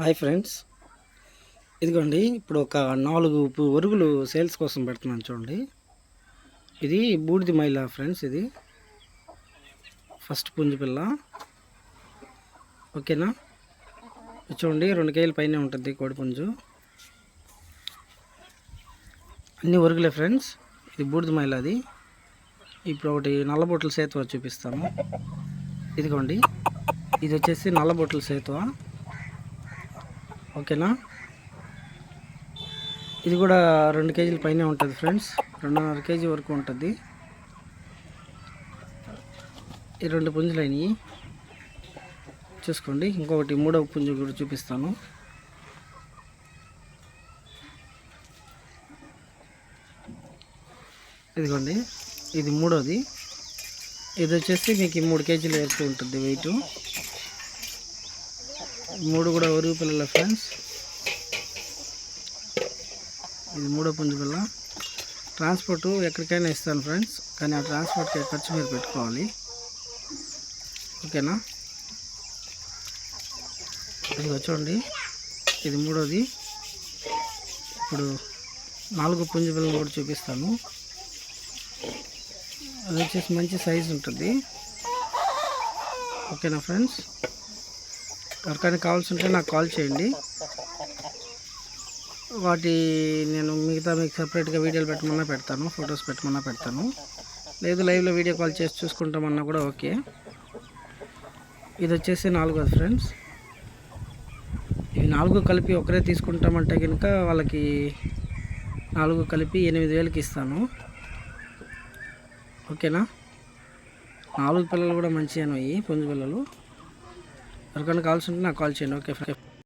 Hi friends. ఇదిగోండి ఇప్పుడు ఒక నాలుగు వరుగులు ఒరుగులు సేల్స్ కోసం పెడుతున్నాను చూడండి. ఇది బూడిది మైల ఫ్రెండ్స్ ఇది. ఫస్ట్ పుంజు పిల్ల. ఓకేనా? చూడండి రెండు కేజీల పైనే ఉంటుంది కోడి పుంజు. అన్ని ఒరుగులే ఫ్రెండ్స్. ఇది బూడిద మైల అది. ఇప్పుడు ఒకటి నల్లబొట్ల సేతువ చూపిస్తాము ఇదిగోండి ఇది వచ్చేసి నల్లబొట్ల సేతువ. ఓకేనా? ఇది కూడా రెండు కేజీల పైనే ఉంటుంది ఫ్రెండ్స్. రెండున్నర కేజీ వరకు ఉంటుంది. ఈ రెండు పుంజులు చూసుకోండి. ఇంకొకటి మూడవ పుంజు కూడా చూపిస్తాను. ఇదిగోండి. ఇది మూడోది. ఇది వచ్చేసి మీకు మూడు కేజీలు వేస్తూ ఉంటుంది వెయిట్ మూడు కూడా ఒరుగు పిల్లల ఫ్రెండ్స్? ఇది మూడో పుంజు పిల్ల. ట్రాన్స్పోర్ట్ ఎక్కడికైనా ఇస్తాను ఫ్రెండ్స్ కానీ ఆ ట్రాన్స్పోర్ట్కి ఖర్చు మీరు పెట్టుకోవాలి. ఓకేనా? ఇది చూడండి ఇది మూడోది. ఇప్పుడు నాలుగు పుంజు పిల్లలు కూడా చూపిస్తాను. అది వచ్చేసి మంచి సైజు ఉంటుంది. ఓకేనా ఫ్రెండ్స్? ఎవరికైనా కావాల్సి ఉంటే నాకు కాల్ చేయండి. వాటి నేను మిగతా మీకు సపరేట్గా వీడియోలు పెట్టమన్నా పెడతాను ఫొటోస్ పెట్టమన్నా పెడతాను. లేదు లైవ్లో వీడియో కాల్ చేసి చూసుకుంటామన్నా కూడా ఓకే. ఇది వచ్చేసి నాలుగోది ఫ్రెండ్స్. ఇవి నాలుగు కలిపి ఒకరే తీసుకుంటామంటే కనుక వాళ్ళకి నాలుగు కలిపి ఎనిమిది వేలకి ఇస్తాను. ఓకేనా? నాలుగు పిల్లలు కూడా మంచిగా పుంజు పిల్లలు. ఎవరికైనా కావాల్సి ఉంటే నాకు కాల్ చేయండి. ఓకే